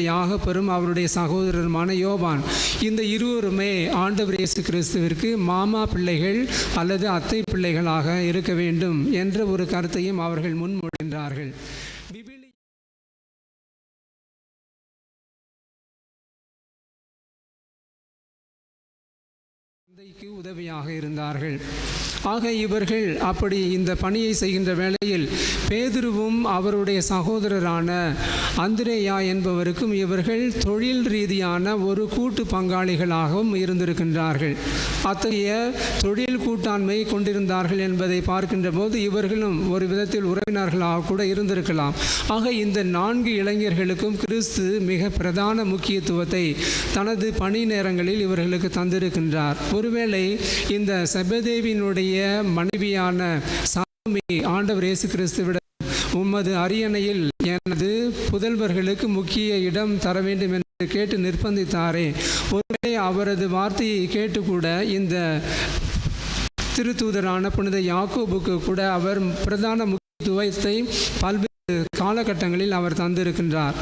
யாகப்பெரும் அவருடைய சகோதரருமான யோவான். இந்த இருவருமே ஆண்டவர் இயேசு கிறிஸ்துவிற்கு மாமா பிள்ளைகள் அல்லது அத்தை பிள்ளைகளாக இருக்க வேண்டும் என்ற ஒரு கருத்தையும் அவர்கள் முன்மொழிகின்றார்கள். தந்தைக்கு உதவியாக இருந்தார்கள். ஆக இவர்கள் அப்படி இந்த பணியை செய்கின்ற வேளையில் பேதுருவும் அவருடைய சகோதரரான அந்திரேயா என்பவருக்கும் இவர்கள் தொழில் ரீதியான ஒரு கூட்டு பங்காளிகளாகவும் இருந்திருக்கின்றார்கள். அத்தகைய தொழில் கூட்டாண்மை கொண்டிருந்தார்கள் என்பதை பார்க்கின்ற போது இவர்களும் ஒரு விதத்தில் உறவினர்களாக கூட இருந்திருக்கலாம். ஆக இந்த நான்கு இளைஞர்களுக்கும் கிறிஸ்து மிக பிரதான முக்கியத்துவத்தை தனது பணி நேரங்களில் இவர்களுக்கு தந்திருக்கின்றார். ஒரு ஒருவேளை இந்த சபதேவியினுடைய மனைவியான சாமி ஆண்டவர் இயேசு கிறிஸ்துவிடம் உமது அரியணையில் எனது புதல்வர்களுக்கு முக்கிய இடம் தர வேண்டும் என்று கேட்டு நிர்பந்தித்தாரே ஒருவேளை அவரது வார்த்தையை கேட்டு கூட இந்த திருத்தூதரான புனித யாக்கோபுக்கு கூட அவர் பிரதான முக்கியத்துவத்தை பல்வேறு காலகட்டங்களில் அவர் தந்திருக்கின்றார்.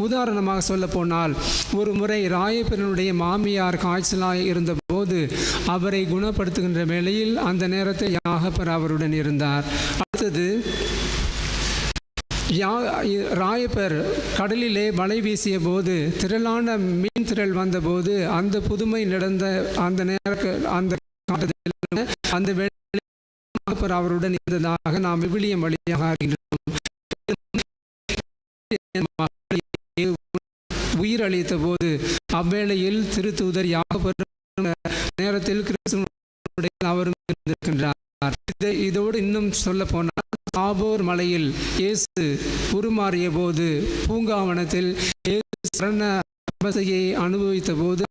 உதாரணமாக சொல்ல போனால் ஒரு முறை ராயப்பெருனுடைய மாமியார் காய்ச்சலாக போது அவரை குணப்படுத்துகின்ற வேளையில் அந்த நேரத்தை யாகப்பர் அவருடன் இருந்தார். அடுத்தது யா ராயப்பர் கடலிலே வலை வீசிய போது திரளான மீன் திரள் வந்தபோது அந்த புதுமை நடந்த அந்த நேர அந்த அந்த வேளையில் அவருடன் இருந்ததாக நாம் விவிலியம் வழியாக அறிகின்றோம். உயிர் அளித்த போது அவ்வேளையில் திருத்தூதர் யாகப்பர் நேரத்தில் கிறிஸ்துவனுடைய அவரும் இருந்திருக்கின்றார். இதை இதோடு இன்னும் சொல்ல போனால் தாபோர் மலையில் இயேசு உருமாறிய போது பூங்காவனத்தில் இயேசு சரண அபசையை அனுபவித்த போது